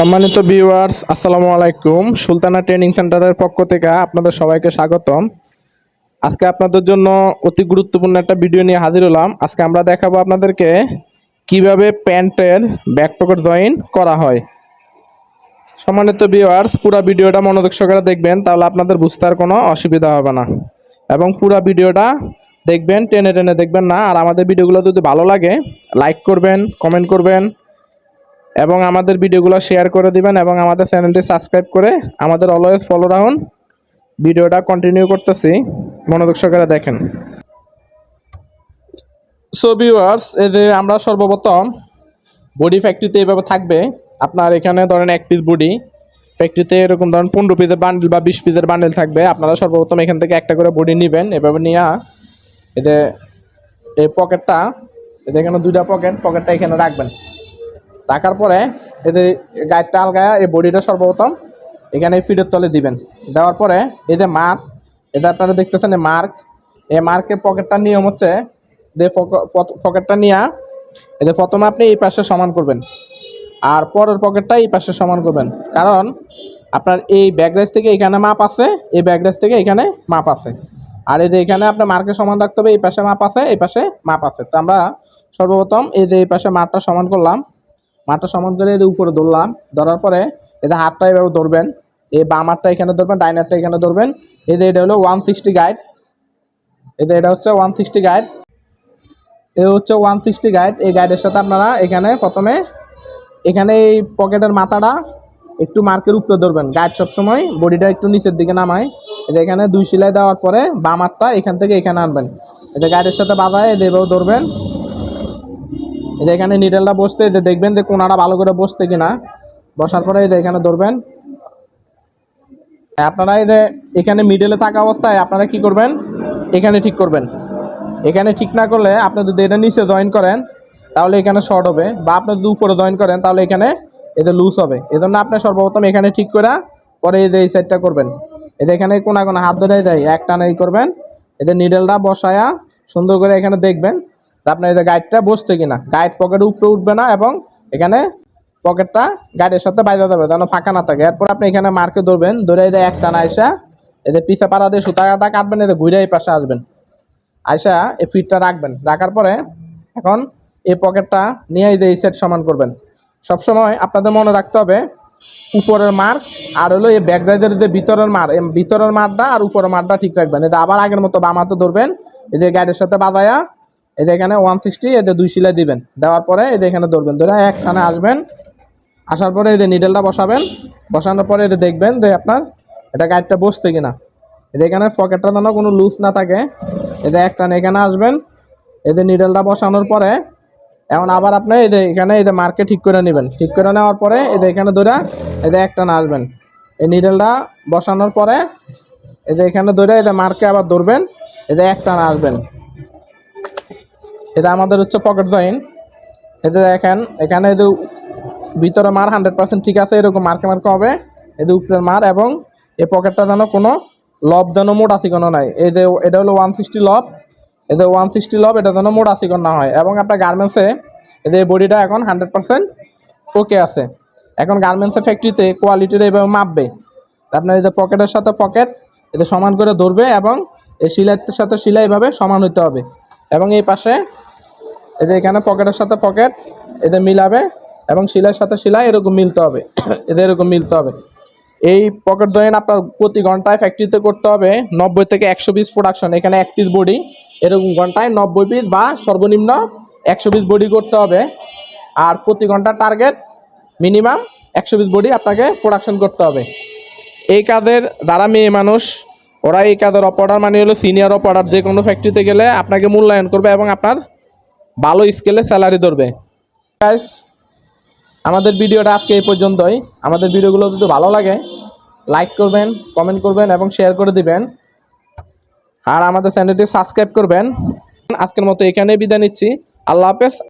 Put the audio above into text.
সম্মানিত ভিউয়ার্স আসসালামু আলাইকুম। সুলতানা ট্রেনিং সেন্টারের পক্ষ থেকে আপনাদের সবাইকে স্বাগতম। আজকে আপনাদের জন্য অতি গুরুত্বপূর্ণ একটা ভিডিও নিয়ে হাজির হলাম। আজকে আমরা দেখাবো আপনাদেরকে কীভাবে প্যান্টের ব্যাক পকেট জয়েন করা হয়। সম্মানিত ভিউয়ার্স পুরো ভিডিওটা মনোযোগ সহকারে দেখবেন, তাহলে আপনাদের বুঝতে আর কোনো অসুবিধা হবে না। এবং পুরো ভিডিওটা দেখবেন, টেনে টেনে দেখবেন না। আর আমাদের ভিডিওগুলো যদি ভালো লাগে লাইক করবেন কমেন্ট করবেন। এবং আমাদের ভিডিওগুলো শেয়ার করে দিবেন এবং আমাদের চ্যানেলটি সাবস্ক্রাইব করে আমাদের অলওয়েজ ফলো রাখুন। ভিডিওটা কন্টিনিউ করতেছি। মনোযোগ সহকারে দেখেন। সো ভিউয়ার্স এই যে আমরা সর্বপ্রথম বডি ফ্যাক্টরিতে এভাবে থাকবে। আপনার এখানে ধরেন এক পিস বডি ফ্যাক্টরিতে এরকম ধরেন পনেরো পিসের বান্ডেল বা বিশ পিসের বান্ডেল থাকবে। আপনারা সর্বপ্রথম এখান থেকে একটা করে বডি নেবেন। এভাবে নিয়ে এতে এই পকেটটা এতে এখানে দুইটা পকেট পকেটটা এখানে রাখবেন। রাখার পরে এদের গায়েরটা আলগায় এই বডিটা সর্বপ্রথম এখানে ফিডের তলে দিবেন। দেওয়ার পরে এই যে মার্ক, এটা আপনারা দেখতেছেন মার্ক। এই মার্কের পকেটটার নিয়ম হচ্ছে যে পকেটটা নিয়ে এদের প্রথমে আপনি এই পাশে সমান করবেন আর পরের পকেটটা এই পাশে সমান করবেন। কারণ আপনার এই ব্যাগরেজ থেকে এখানে মাপ আছে, এই ব্যাগরেজ থেকে এখানে মাপ আছে। আর এই যে এখানে আপনার মার্কে সমান রাখতে হবে, এই পাশে মাপ আছে, এই পাশে মাপ আছে। তো আমরা সর্বপ্রথম এই যে এই পাশে মাপটা সমান করলাম। মাঠটা সমান করে এদের উপরে ধরলাম। ধরার পরে এদের হাতটা এভাবে ধরবেন। এই বাম হাতটা এখানে ধরবেন, ডাইন হাতটা এখানে ধরবেন। এদের এটা হলো ওয়ান সিক্সটি গাইড এদের এটা হচ্ছে ওয়ান সিক্সটি গাইড এ হচ্ছে ওয়ান সিক্সটি গাইড এই গাইডের সাথে আপনারা এখানে প্রথমে এখানে এই পকেটের মাথাটা একটু মার্কের উপরে ধরবেন। গাইড সবসময় বডিটা একটু নিচের দিকে নামায়। এটা এখানে দুই সেলাই দেওয়ার পরে বাম হাতটা এখান থেকে এখানে আনবেন। এটা গাইডের সাথে বাঁধায়, এদের এভাবে ধরবেন। এটা এখানে নিডেলটা বসতে এতে দেখবেন যে কোনাটা ভালো করে বসতে কিনা। বসার পরে এটা এখানে ধরবেন। আপনারা এই যে এখানে মিডলে থাকা অবস্থায় আপনারা কি করবেন? এখানে ঠিক করবেন। এখানে ঠিক না করলে আপনি যদি এটা নিচে জয়েন করেন, তাহলে এখানে শর্ট হবে। বা আপনি যদি উপরে জয়েন করেন, তাহলে এখানে এটা লুজ হবে। এজন্য আপনি সর্বপ্রথম এখানে ঠিক করে পরে এই যে এই সাইডটা করবেন। এটা এখানে কোনা কোনা হাত ধরে যায় এক টানা এই করবেন। এদের নিডেলটা বসায়া সুন্দর করে এখানে দেখবেন। আপনার এই যে গাইডটা বসছে কিনা? গাইড পকেটে উপরে উঠবে না এবং এখানে পকেটটা গাইডের সাথে বাইরে যাবে, যেন ফাঁকা না থাকে। এরপর আপনি এখানে মার্কে ধরবেন, ধরে এই যে এক টানা আইসা এদের পিছা পাড়া দিয়ে সুতাটা কাটবেন এদের ঘুরে এই পাশে আসবেন। আইসা এই ফিটটা রাখবেন। রাখার পরে এখন এই পকেটটা নিয়ে এই যে এই সেট সমান করবেন। সবসময় আপনাদের মনে রাখতে হবে, উপরের মার্ক আর হলো এই ব্যাকগ্রাউন্ডের যে ভিতরের মার ভিতরের মারটা আর উপরের মারটা ঠিক রাখবেন। এটা আবার আগের মতো বাম হাতে ধরবেন, এই যে গাইডের সাথে বাঁধায়া এদের এখানে ওয়ান সিক্সটি এদের দুই সিলাই দিবেন দেওয়ার পরে এদের এখানে ধরবেন ধরে একখানে আসবেন আসার পরে এদের নিডেলটা বসাবেন বসানোর পরে এদের দেখবেন যে আপনার এটা গাইডটা বসতে কিনা এদের এখানে পকেটটা যেন কোনো লুজ না থাকে এদের একটানে এখানে আসবেন এদের নিডেলটা বসানোর পরে এখন আবার আপনি এদের এখানে এদের মার্কে ঠিক করে নেবেন ঠিক করে নেওয়ার পরে এদের এখানে ধরে এদের একটানে আসবেন এই নিডেলটা বসানোর পরে এদের এখানে ধরে এদের মার্কে আবার ধরবেন এদের একটানে আসবেন এটা আমাদের হচ্ছে পকেট জয়েন এতে দেখেন, এখানে এদের ভিতরে মার হান্ড্রেড পার্সেন্ট ঠিক আছে, এরকম মার্কে মার্কে হবে। এদের উপরের মার এবং এই পকেটটা যেন কোনো লব যেন মোটা চিকনো নাই। এই যে এটা হলো ওয়ান সিক্সটি লব। এদের ওয়ান সিক্সটি লব, এটা যেন মোটা চিকন না হয়। এবং আপনার গার্মেন্টসে এদের বডিটা এখন হান্ড্রেড পার্সেন্ট ওকে আছে। এখন গার্মেন্টসের ফ্যাক্টরিতে কোয়ালিটির এইভাবে মাপবে। আপনার এই যে পকেটের সাথে পকেট এটা সমান করে ধরবে এবং এই সিলাইয়ের সাথে সিলাই এভাবে সমান হতে হবে। এবং এই পাশে এদের এখানে পকেটের সাথে পকেট এদের মিলাবে এবং শিলার সাথে শিলা এরকম মিলতে হবে। এদের এরকম মিলতে হবে। এই পকেট জয়েন আপনার প্রতি ঘন্টায় ফ্যাক্টরিতে করতে হবে নব্বই থেকে একশো পিস প্রোডাকশন এখানে এক পিস বডি এরকম ঘন্টায় নব্বই পিস বা সর্বনিম্ন একশো পিস বডি করতে হবে। আর প্রতি ঘণ্টা টার্গেট মিনিমাম একশো পিস বডি আপনাকে প্রোডাকশন করতে হবে। এই কাজের দ্বারা মেয়ে মানুষ ওরা এই কাজের অপারেটার মানে হলো সিনিয়র অপারেটার যে কোনো ফ্যাক্টরিতে গেলে আপনাকে মূল্যায়ন করবে এবং আপনার ভালো স্কেলে স্যালারি ধরবে। Guys, আমাদের ভিডিওটা আজকে এই পর্যন্তই। আমাদের ভিডিওগুলো যদি ভালো লাগে লাইক করবেন কমেন্ট করবেন এবং শেয়ার করে দিবেন। আর আমাদের চ্যানেলটি সাবস্ক্রাইব করবেন। আজকের মতো এখানেই বিদায় নিচ্ছি। আল্লাহ হাফেজ।